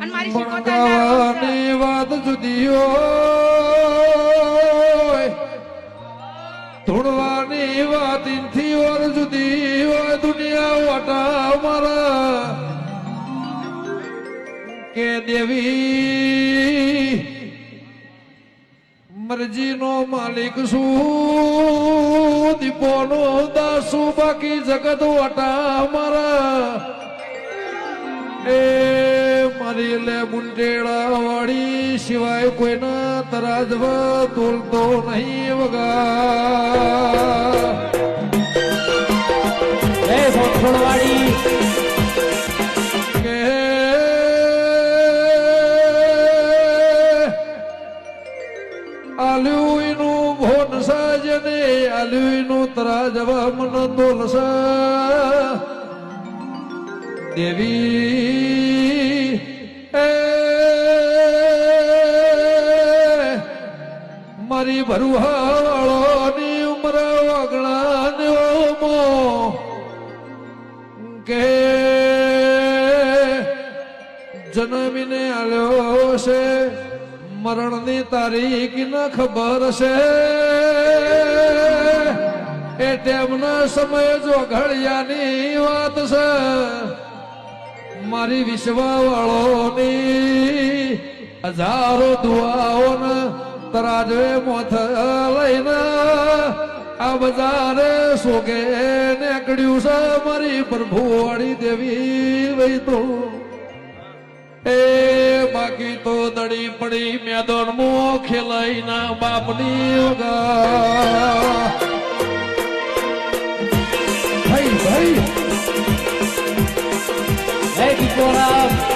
અને મારી વાત જુદી હોય. ધૂળવાની વાત ઇનથી ઓર જુદી હોય. દુનિયા વાટા મારા. કે દેવી મરજીનો માલિક શું દીપોનો દાસુ બાકી જગત વાટા મારા. મારી લે મુંડેળા વાળી સિવાય કોઈના તરાજવા તોલતો નહીં વગા. જય ભોગફળવાડી કે આલ્યુઈનું ભોન સાજને આલ્યુઈનું તરાજવા મન તોલસા. દેવી મારી ભરુહાવાળોની ઉમર વગણા કે જન્મીને આલ્યો છે મરણની તારીખ ન ખબર છે એ ટેમના સમય જો ઘડિયાની વાત છે. મારી વિશ્વાવાળોની હજારો દુઆઓને તરાજવે મોથ લઈને આ બજારે સોગે નીકળ્યું છે મારી પ્રભુવાળી દેવી તો. એ બાકી તો દડી પડી મેદોન મો ખેલાઈના બાપની વગા ભાઈ ભાઈ. જય ટીકોરામ